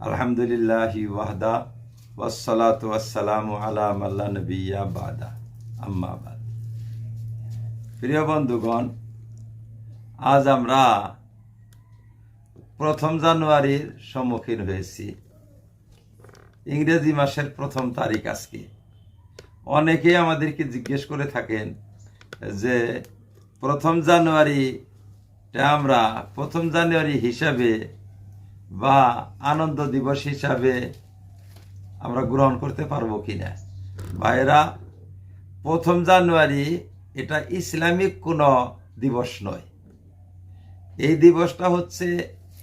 আলহামদুলিল্লাহ ওয়াহদা ওয়াসসালাতু ওয়াসসালামু আলা মাল্লা নবিয়া বাদা। আম্মা বাদ। প্রিয় বন্ধুগণ, আজ আমরা প্রথম জানুয়ারির সম্মুখীন হয়েছি। ইংরেজি মাসের প্রথম তারিখ আজকে। অনেকেই আমাদেরকে জিজ্ঞেস করে থাকেন যে প্রথম জানুয়ারিটা আমরা প্রথম জানুয়ারি হিসাবে বা আনন্দ দিবস হিসাবে আমরা গ্রহণ করতে পারব কি না ভাইরা প্রথম জানুয়ারি এটা ইসলামিক কোনো দিবস নয়। এই দিবসটা হচ্ছে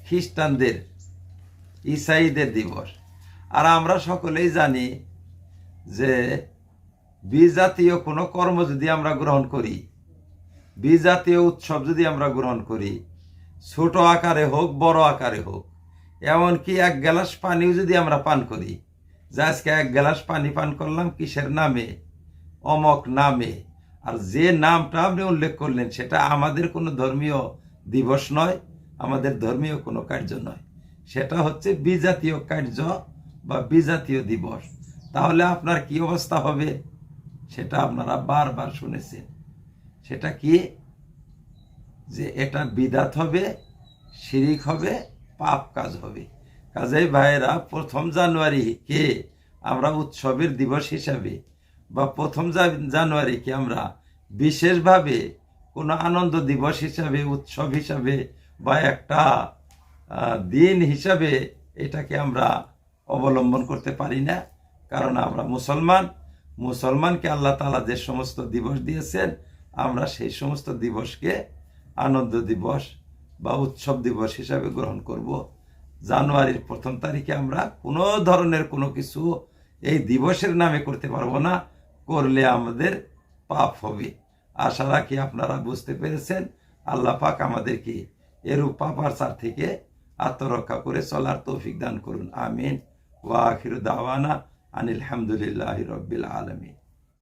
খ্রিস্টানদের, ইসাইদের দিবস। আর আমরা সকলেই জানি যে বিজাতীয় কোনো কর্ম যদি আমরা গ্রহণ করি, বিজাতীয় উৎসব যদি আমরা গ্রহণ করি, ছোট আকারে হোক, বড় আকারে হোক এমনকি এক গ্লাস পানিও যদি আমরা পান করি। যে আজকে এক গ্লাস পানি পান করলাম, কিসের নামে? অমক নামে। আর যে নামটা আপনি উল্লেখ করলেন, সেটা আমাদের কোনো ধর্মীয় দিবস নয়, আমাদের ধর্মীয় কোনো কার্য নয়। সেটা হচ্ছে বিজাতীয় কার্য বা বিজাতীয় দিবস। তাহলে আপনার কি অবস্থা হবে? সেটা আপনারা বারবার শুনেছেন। সেটা কি? যে এটা বিদাত হবে, শিরিক হবে পাপ কাজ হবে। কাজেই ভাইয়েরা, প্রথম জানুয়ারিকে আমরা উৎসবের দিবস হিসাবে বা প্রথম জানুয়ারিকে আমরা বিশেষভাবে কোনো আনন্দ দিবস হিসাবে, উৎসব হিসাবে বা একটা দিন হিসাবে এটাকে আমরা অবলম্বন করতে পারি না। কারণ আমরা মুসলমান। মুসলমানকে আল্লাহ তালা যে সমস্ত দিবস দিয়েছেন, আমরা সেই সমস্ত দিবসকে আনন্দ দিবস বা উৎসব দিবস হিসাবে গ্রহণ করব। জানুয়ারির প্রথম তারিখে আমরা কোনো ধরনের কোনো কিছু এই দিবসের নামে করতে পারব না। করলে আমাদের পাপ হবে। আশা রাখি আপনারা বুঝতে পেরেছেন। আল্লাহ পাক আমাদেরকে এরূপ পাপাচার থেকে আত্মরক্ষা করে চলার তৌফিক দান করুন। আমিন। ওয়া আখিরু দাওয়ানা আনিল হামদুলিল্লাহি রব্বিল আলামিন।